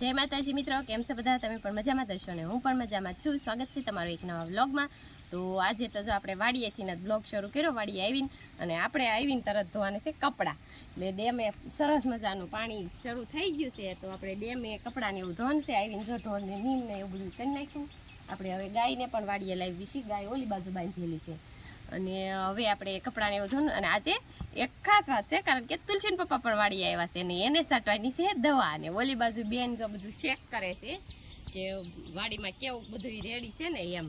જય માતાજી મિત્રો, કેમ છે બધા? તમે પણ મજામાં થશો ને હું પણ મજામાં છું. સ્વાગત છે તમારું એક નવા વ્લોગમાં. તો આજે તો જો આપણે વાડીએથી બ્લોગ શરૂ કર્યો, વાડીએ આવીને અને આપણે આવીને તરત ધોવાને છે કપડાં. એટલે ડેમે સરસ મજાનું પાણી શરૂ થઈ ગયું છે, તો આપણે ડેમે કપડાને એવું ધોવાનું છે. આવીને જો ઢોરને નીમ ને એવું બધું કરી નાખ્યું. આપણે હવે ગાયને પણ વાડીએ લાવી છે, ગાય ઓલી બાજુ બાંધેલી છે. અને હવે આપણે કપડાને એવું ધોવાનું. અને આજે એક ખાસ વાત છે, કારણ કે તુલસીન પપ્પા પણ વાડી આવ્યા છે અને એને સાટવાની છે દવા. અને ઓલી બાજુ બેન જો બધું શેક કરે છે કે વાડીમાં કેવું બધું રેડી છે ને એમ.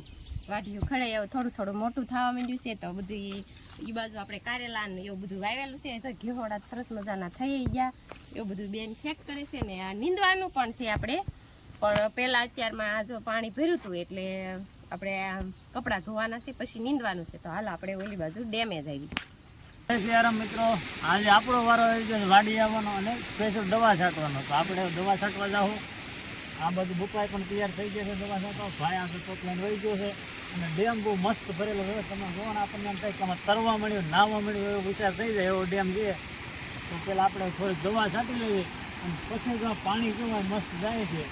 વાડીયું ખડે એવું થોડું થોડું મોટું થવા માંડ્યું છે, તો બધું એ બાજુ આપણે કારેલા ને એવું બધું વાવેલું છે. તો ઘેહોડા સરસ મજાના થઈ ગયા. એવું બધું બેન શેક કરે છે ને આ નીંદવાનું પણ છે આપણે. પણ પહેલાં અત્યારમાં આ જો પાણી ભર્યું હતું એટલે આપણે કપડાં ધોવાના છે, પછી નીંદવાનું છે, તો હાલ આપણે ઓલી બાજુ ડેમેજ આવી સિયારામ મિત્રો. આજે આપણો વારો આવી ગયો વાડી આવવાનો અને સ્પેશિયલ દવા છાંટવાનો. તો આપણે દવા છાંટવા જાઉં આ બધું બુકાય પણ તૈયાર થઈ છે દવા છાંટવા. ભાઈ આ ટોપ વહી ગયો છે. અને ડેમ બહુ મસ્ત ભરેલો છે. તમે જોવો આપણને એમ થાય કે આમાં તરવા મળ્યું નાહવા મળ્યું, એવો વિચાર થઈ જાય એવો ડેમ છે. તો પહેલાં આપણે થોડીક દવા છાંટી લઈએ અને પછી પાણી કેવું મસ્ત જાય છે.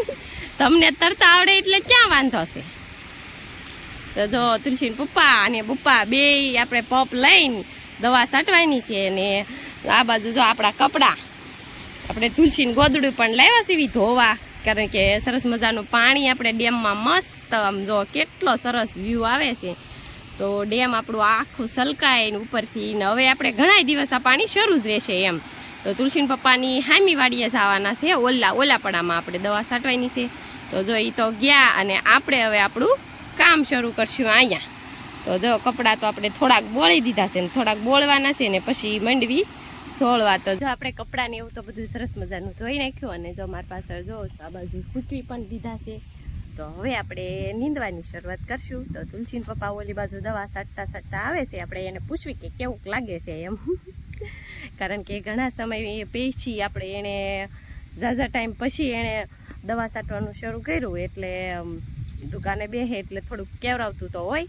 તમને તરતા આવડે એટલે ક્યાં વાંધો છે? તો જો તુલસી પપ્પા અને પપ્પા બે આપણે પપ લઈને દવા છાંટવાની છે અને આ બાજુ જો આપણા કપડાં, આપણે તુલસી ગોદડું પણ લાવ્યા એવી ધોવા. કારણ કે સરસ મજાનું પાણી આપણે ડેમમાં મસ્ત આમ જો કેટલો સરસ વ્યૂ આવે છે. તો ડેમ આપણું આખું સલકાય ઉપરથી ને હવે આપણે ઘણા દિવસ આ પાણી શરૂ જ રહેશે એમ. તો તુલસીન પપ્પાની હામી વાડીએ જવાના છે. ઓલા ઓલાપડામાં આપણે દવા છાંટવાની છે. તો જો એ તો ગયા અને આપણે હવે આપણું કામ શરૂ કરશું અહીંયા. તો જો કપડાં તો આપણે થોડાક બોળી દીધા છે ને થોડાક બોળવાના છે ને પછી મંડવી સોળવા. તો જો આપણે કપડાને એવું તો બધું સરસ મજાનું ધોઈ નાખ્યું અને જો મારી પાસે જો આ બાજુ સૂકવી પણ દીધા છે. તો હવે આપણે નીંદવાની શરૂઆત કરશું. તો તુલસીન પપ્પા ઓલી બાજુ દવા સાટતા સાટતા આવે છે. આપણે એને પૂછવી કે કેવું લાગે છે એમ. કારણ કે ઘણા સમય પછી આપણે એને ઝાઝા ટાઈમ પછી એણે દવા છાંટવાનું શરૂ કર્યું એટલે દુકાને બેસે એટલે થોડુંક કેવરાવતું તો હોય.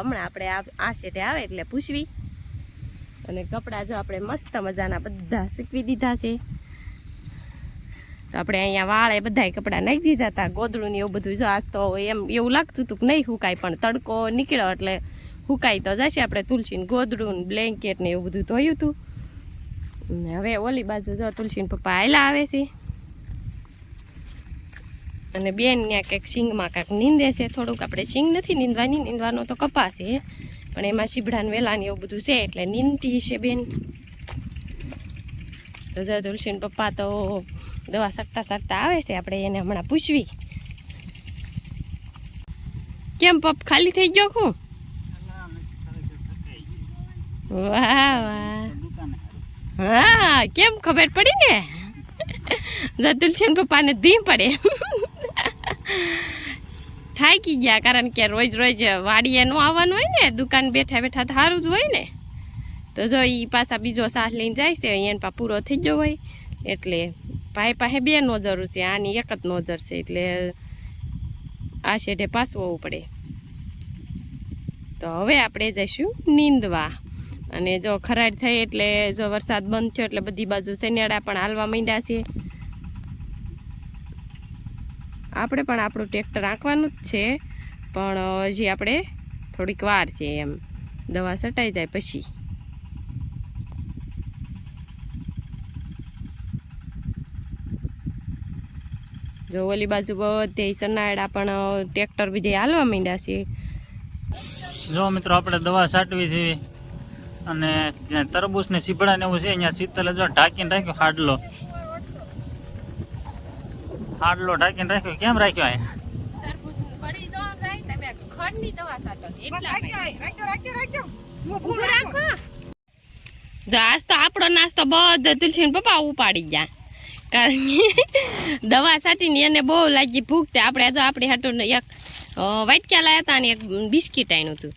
હમણાં આપણે આ આ આવે એટલે પૂછવી. અને કપડાં જો આપણે મસ્ત મજાના બધા સૂકવી દીધા છે. તો આપણે અહીંયા વાળે બધા કપડાં નાખી દીધા હતા ગોદડું ને એવું બધું જો આજ તો એમ એવું લાગતું હતું કે નહીં હુકાય પણ તડકો નીકળ્યો એટલે હુકાય તો જશે આપણે તુલસીને ગોદડું બ્લેન્કેટ ને એવું બધું ધોયું હતું હવે ઓલી બાજુ જો તુલસીન પપ્પા આયલા આવે છે. અને બેન ત્યાં કંઈક સિંગમાં કાંઈક નીંદે છે. થોડુંક આપણે સિંગ નથી નીંદવાની, નીંદવાનો તો કપાસ છે પણ એમાં શીભડાને વેલાને એવું બધું છે એટલે નીંદતી છે બેન. તો જો તુલસીન પપ્પા તો દવા સરતા સટતા આવે છે. આપણે એને હમણાં પૂછવી. કેમ પપ ખાલી થઈ ગયો હું વાહ વાહ. દુકાને હા કેમ ખબર પડી ને? જતુલશન પપ્પાને ધી પડે. થાકી ગયા, કારણ કે રોજ રોજ વાડીએ નું આવવાનું હોય ને, દુકાન બેઠા બેઠા તો સારું જ હોય ને. તો જો એ પાછા બીજો સાસ લઈને જાય છે, અહીંયા પા પૂરો થઈ ગયો હોય. એટલે ભાઈ પાસે બે નોજર છે, આની એક જ નોજર છે, એટલે આ શેઢે પાછું આવવું પડે. તો હવે આપણે જઈશું નીંદવા. અને જો ખરાડ થઈ એટલે જો વરસાદ બંધ થયો એટલે બધી બાજુ શેનિયાળા પણ હાલવા માંડ્યા છે. આપણે પણ આપણું ટ્રેક્ટર આંકવાનું જ છે, પણ હજી આપણે થોડીક વાર છે એમ. દવા સટાઈ જાય પછી. જો ઓલી બાજુ બધે સનાયડા પણ ટ્રેક્ટર બીજે હાલવા માંડ્યા છે. જો મિત્રો, આપણે દવા સાટવી છે. અને તરબૂચ ને સીપડા ને એવું છે, અહીંયા શીતલ જો ઢાંકીને રાખ્યો હાડલો. હાડલો ઢાંકીને રાખ્યો. કેમ રાખ્યો અહીંયા આજ તો આપણો નાસ્તો બધો તુલસી પપ્પા ઉપાડી ગયા. કારણ દવા છાંટીને એને બહુ લાગી ભૂખ આપણે જો આપણી હાટું એક વાટક્યા લાયા હતા ને એક બિસ્કીટ આણ્યું હતું.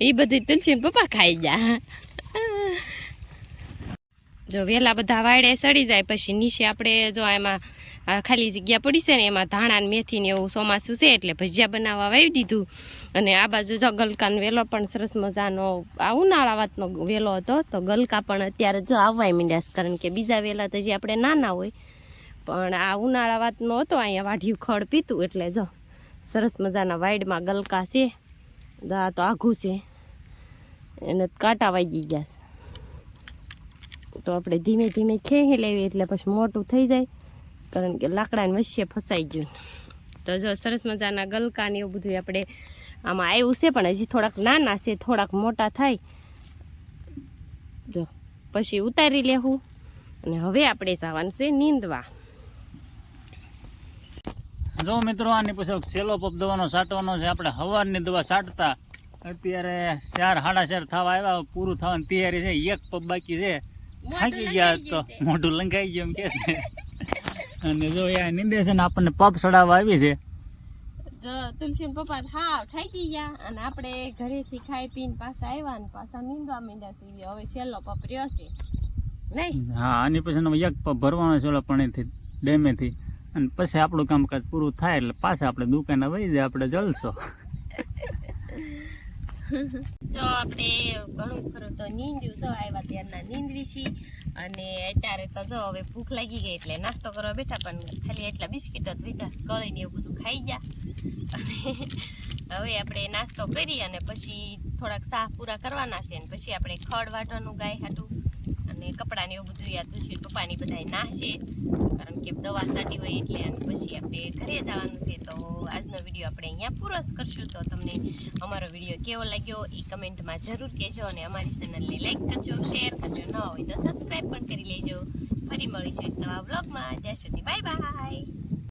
એ બધી તુલસી પપ્પા ખાઈ જા જો વેલા બધા વાયડે સડી જાય પછી નીચે આપણે જો એમાં ખાલી જગ્યા પડી છે ને એમાં ધાણા ને મેથી ને એવું ચોમાસું છે એટલે ભજીયા બનાવવા વાવી દીધું અને આ બાજુ જો ગલકાનો વેલો પણ સરસ મજાનો આ ઉનાળા વાતનો વેલો હતો તો ગલકા પણ અત્યારે જો આવવાય મીંડ્યા કારણ કે બીજા વેલા તો જે આપણે નાના હોય પણ આ ઉનાળા વાતનો હતો અહીંયા વાઢિયું ખડ પીતું એટલે જો સરસ મજાના વાઈડમાં ગલકા છે. આ તો આઘું છે. એને કાંટા વાગી ગયા છે. તો આપણે ધીમે ધીમે ખેંચી લેવી એટલે પછી મોટું થઈ જાય. કારણ કે લાકડાની વચ્ચે ફસાઈ ગયું. તો જો સરસ મજાના ગલકા ને એવું બધું આપણે આમાં આવ્યું છે, પણ હજી થોડાક નાના છે, થોડાક મોટા થાય. જો, પછી ઉતારી લેવું અને હવે આપણે જવાનું છે નીંદવા. જો મિત્રો આની પછી સેલો પપ દવાનો છાંટવાનો છે. આપણે હવારની દવા છાંટતા અત્યારે ચાર સાડા ચાર થવા આવ્યા. પૂરું થવાની તૈયારી છે. એક પપ બાકી છે. થાકી ગયા તો મોઢું લંગાઈ ગયું એમ કે છે. અને જો એ નીંદે છે ને આપણને પપ ચડાવવા આવી છે. તુલસી પપ્પા હાવ થાકી ગયા. અને આપણે ઘરેથી ખાઈ પીને પાછા આવ્યા ને પાછા નીંદવા મીંડા થઈ ગયા હવે છેલ્લો પપ રહ્યો છે. નહીં? હા આની પછી એક પપ ભરવાનો છે ઓલા પાણીથી ડેમેથી. અને પછી આપણું કામકાજ પૂરું થાય એટલે પાછા આપણે દુકાને વહી જાય, આપણે જલસો. જો આપણે ઘણું ખરું તો નીંદ્યું જો આવ્યા ત્યારના નીંદવી છીએ. અને અત્યારે તો જો હવે ભૂખ લાગી ગઈ એટલે નાસ્તો કરવા બેઠા, પણ ખાલી એટલા બિસ્કિટ જ વિધા કળી ને એવું બધું ખાઈ ગયા. અને હવે આપણે નાસ્તો કરી અને પછી થોડાક શાહ પૂરા કરવાના છે, અને પછી આપણે ખડ વાટવાનું ગાય હાટું. અને કપડાને એવું બધું યાદ તુલસી પપ્પાની બધા નાહશે કારણ કે દવા સાટી હોય એટલે અને પછી આપણે ઘરે જવાનું છે. તો આજનો વીડિયો આપણે અહીંયા પૂરો કરશું. તો તમને અમારો વીડિયો કેવો લાગ્યો એ કમેન્ટમાં જરૂર કહેજો અને અમારી ચેનલને લાઈક કરજો, શેર કરજો. ન હોય તો સબસ્ક્રાઈબ પણ કરી લેજો. ફરી મળીશું એક નવા બ્લોગમાં જ્યાં સુધી બાય બાય